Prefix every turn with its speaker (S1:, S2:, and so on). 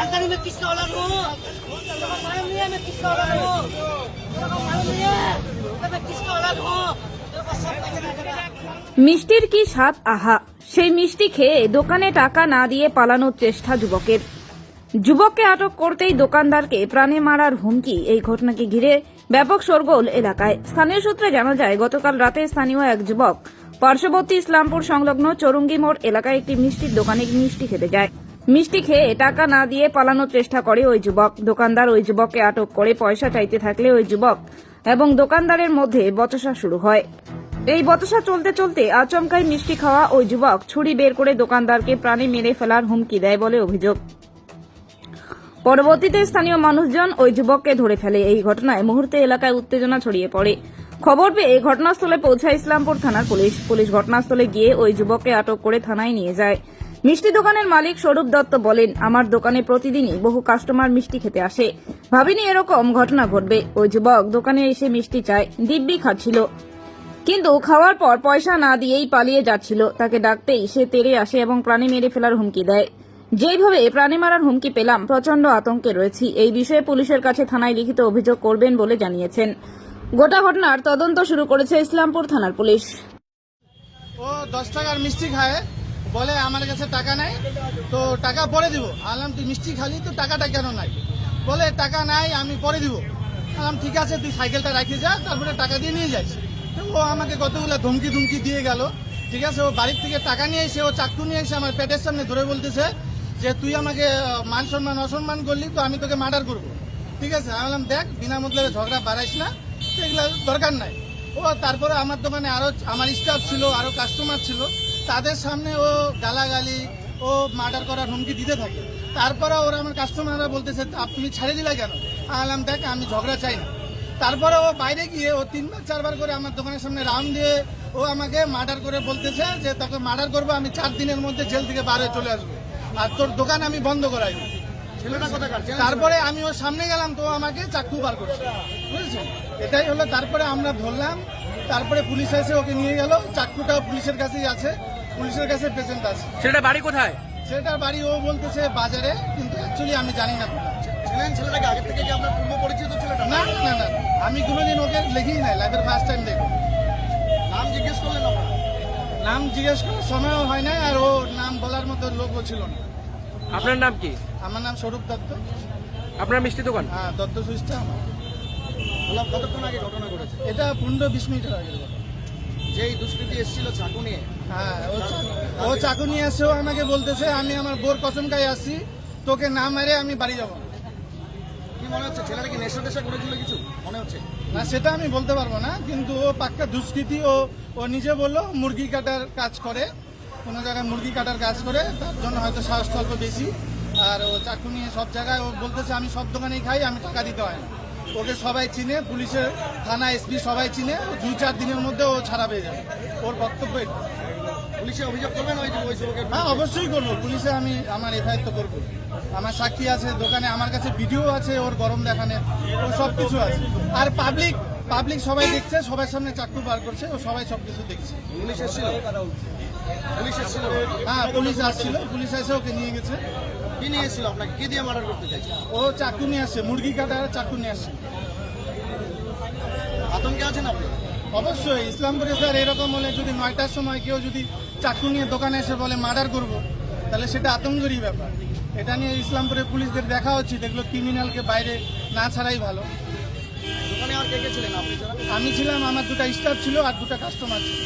S1: जानकारी में किसका औलाद हूँ तेरे को मालूम नहीं है मैं किसका औलाद हूँ तेरे को मालूम नहीं है कि मैं किसका औलाद हूँ तेरे को सब पता चलेगा
S2: মিষ্টির কি স্বাদ আহা সেই মিষ্টি খেয়ে দোকানে টাকা না দিয়ে পালানোর চেষ্টা যুবকের যুবককে আটক করতেই দোকানদারকে প্রাণে মারার হুমকি এই ঘটনাকে ঘিরে ব্যাপক শোরগোল এলাকায় স্থানীয় সূত্রে জানা যায় গতকাল রাতে স্থানীয় এক যুবক পার্শ্ববর্তী ইসলামপুর সংলগ্ন চরুঙ্গি মোড় এলাকায় একটি মিষ্টির দোকানে মিষ্টি খেতে যায় মিষ্টি খেয়ে টাকা না দিয়ে পালানোর চেষ্টা করে ওই যুবক। দোকানদার ওই যুবককে আটক করে পয়সা চাইতে থাকলে ওই যুবক এবং দোকানদারের মধ্যে বচসা শুরু হয়। এই বচসা চলতে চলতে আচমকাই মিষ্টি খাওয়া ওই যুবক ছুরি বের করে দোকানদারকে প্রাণে মেরে ফেলার হুমকি দেয় বলে অভিযোগ। পরবর্তীতে স্থানীয় মানুষজন ওই যুবককে ধরে ফেলে। এই ঘটনায় মুহূর্তে এলাকায় উত্তেজনা ছড়িয়ে পড়ে। খবর পেয়ে ঘটনাস্থলে পৌঁছায় ইসলামপুর থানার পুলিশ। পুলিশ ঘটনাস্থলে গিয়ে ওই যুবককে আটক করে থানায় নিয়ে যায়। মিষ্টি দোকানের মালিক স্বরূপ দত্ত বলেন, আমার দোকানে প্রতিদিনই বহু কাস্টমার মিষ্টি খেতে আসে। ভাবিনি এরকম ঘটনা ঘটবে। ওই যুবক দোকানে এসে মিষ্টি চায়। দিব্যি খাচ্ছিল। কিন্তু খাওয়ার পর পয়সা না দিয়েই পালিয়ে যাচ্ছিল। তাকে ডাকতেই সে তেড়ে আসে এবং প্রাণী মেরে ফেলার হুমকি দেয়। যেইভাবে প্রাণী মারার হুমকি পেলাম প্রচণ্ড আতঙ্কে রয়েছি। এই বিষয়ে পুলিশের কাছে থানায় লিখিত অভিযোগ করবেন বলে জানিয়েছেন। গোটা ঘটনার তদন্ত শুরু করেছে ইসলামপুর থানার পুলিশ।
S3: ও দশ টাকার মিষ্টি খায়। বলে, আমার কাছে টাকা নাই, তো টাকা পরে দিব। আলাম, তুই মিষ্টি খালি, তো টাকাটা কেন নাই? বলে, টাকা নাই, আমি পরে দিব। আলাম, ঠিক আছে, তুই সাইকেলটা রাখে যা, তারপরে টাকা দিয়ে নিয়ে যাইস তো ও আমাকে কতগুলো ধমকি ধুমকি দিয়ে গেল। ঠিক আছে, ও বাড়ির থেকে টাকা নিয়ে এসে, ও চাকু নিয়ে এসে আমার পেটের সামনে ধরে বলতেছে যে, তুই আমাকে মান সম্মান, অসম্মান করলি, তো আমি তোকে মার্ডার করব। ঠিক আছে, আমি বললাম, দেখ, বিনা মতলবে ঝগড়া বাড়াইস না এগুলো দরকার নাই। ও তারপরে আমার দোকানে আরও আমার স্টাফ ছিল আরও কাস্টমার ছিল। তাদের সামনে ও গালাগালি ও মার্ডার করার হুমকি দিতে থাকে। তারপরে ওরা আমার কাস্টমাররা বলতেছে "আপ- তুমি ছাড়ে দিলা কেন? আমি বললাম দেখ আমি ঝগড়া চাই না। তারপরে ও বাইরে গিয়ে ও তিনবার চারবার করে আমার দোকানের সামনে রাউন্ড দিয়ে ও আমাকে মার্ডার করে বলতেছে যে তাকে মার্ডার করব আমি চার দিনের মধ্যে জেল থেকে বাইরে চলে আসব। আর তোর দোকান আমি বন্ধ করাই। তারপরে আমি ওর সামনে গেলাম তো ও আমাকে চাকু বার করছে। বুঝেছেন? এটাই হলো তারপরে আমরা ধরলাম তারপরে পুলিশ এসে ওকে নিয়ে গেল। চাকুটাও পুলিশের কাছেই আছে। পুলিশের কাছে প্রেজেন্ট আছে।
S4: ছেলেটা বাড়ি কোথায়?
S3: সেটার বাড়ি ও বলতেছে বাজারে কিন্তু অ্যাকচুয়ালি আমি জানি না কোথায়।
S5: ছিলেন ছেলেটাকে আগে থেকে কি আপনার পূর্ব পরিচিত ছেলেটা?
S3: না না না না। আমি কোনোদিন ওকে লিখেই নাই লাইফের ফার্স্ট টাইম দেখি।
S5: নাম জিজ্ঞেস করলেন আপনারা?
S3: নাম জিজ্ঞেস করার সময়ও হয় নাই আর ও নাম বলার মতো লোকও ছিল না।
S4: আপনার নাম কি?
S3: আমার নাম স্বরূপ দত্ত।
S4: আপনার মিষ্টি দোকান?
S3: হ্যাঁ দত্ত সুইচটা আমার।
S5: বললাম কতক্ষণ আগে ঘটনা ঘটেছে?
S3: এটা পনেরো বিশ মিনিটের আগে
S5: যেই দুষ্কৃতী এসেছিল চাকু নিয়ে।
S3: হ্যাঁ ও চা- ও চাকু নিয়ে এসেও আমাকে বলতেছে আমি আমার বোর কসম খাই আসছি তোকে না মেরে আমি বাড়ি যাব।
S5: কি মনে হচ্ছে? ছেলেটা কি নেশা টেশা করেছিল কিছু? মনে হচ্ছে?
S3: না সেটা আমি বলতে পারব না কিন্তু ও পাক্কা দুষ্কৃতি ও ও নিজে বলল মুরগি কাটার কাজ করে কোনো জায়গায় মুরগি কাটার কাজ করে তার জন্য হয়তো সাহস অল্প বেশি। আর ও চাকু নিয়ে সব জায়গায় ও বলতেছে আমি সব দোকানেই খাই আমি টাকা দিতে হয় না। ওকে সবাই চিনে, পুলিশের থানা এসপি সবাই চিনে দু চার দিনের মধ্যে ও ছাড়া পেয়ে যাবে। ওর বক্তব্য
S5: পুলিশে অভিযোগ করবেন ওই
S3: হ্যাঁ অবশ্যই করব। পুলিশে আমি আমার এফআইআর তো করব। আমার সাক্ষী আছে, দোকানে আমার কাছে ভিডিও আছে, ওর গরম দেখানে, ও সব কিছু আছে। আর পাবলিক পাবলিক সবাই দেখছে সবার সামনে চাকু বার করছে ও সবাই সব কিছু দেখছে।
S5: পুলিশ এসেছিল? পুলিশ এসেছিল?
S3: হ্যাঁ পুলিশ আসছিল পুলিশ এসে ওকে নিয়ে গেছে।
S5: কি নিয়ে এসেছিল আপনাকে? কি দিয়ে মার্ডার করতে চাইছে?
S3: ও চাকু নিয়ে আসছে মুরগি কাটার চাকু নিয়ে আসছে।
S5: আতঙ্কে আছেন আপনি?
S3: অবশ্যই ইসলামপুরে স্যার এরকম হলে যদি নয়টার সময় কেউ যদি চাকু নিয়ে দোকানে এসে বলে মার্ডার করব তাহলে সেটা আতঙ্কেরই ব্যাপার। এটা নিয়ে ইসলামপুরে পুলিশদের দেখা উচিত এগুলো ক্রিমিনালকে বাইরে না ছাড়াই ভালো।
S5: আর কে কে ছিলেন? আপনি
S3: আমি ছিলাম আমার দুটো স্টাফ ছিল আর দুটো কাস্টমার ছিল।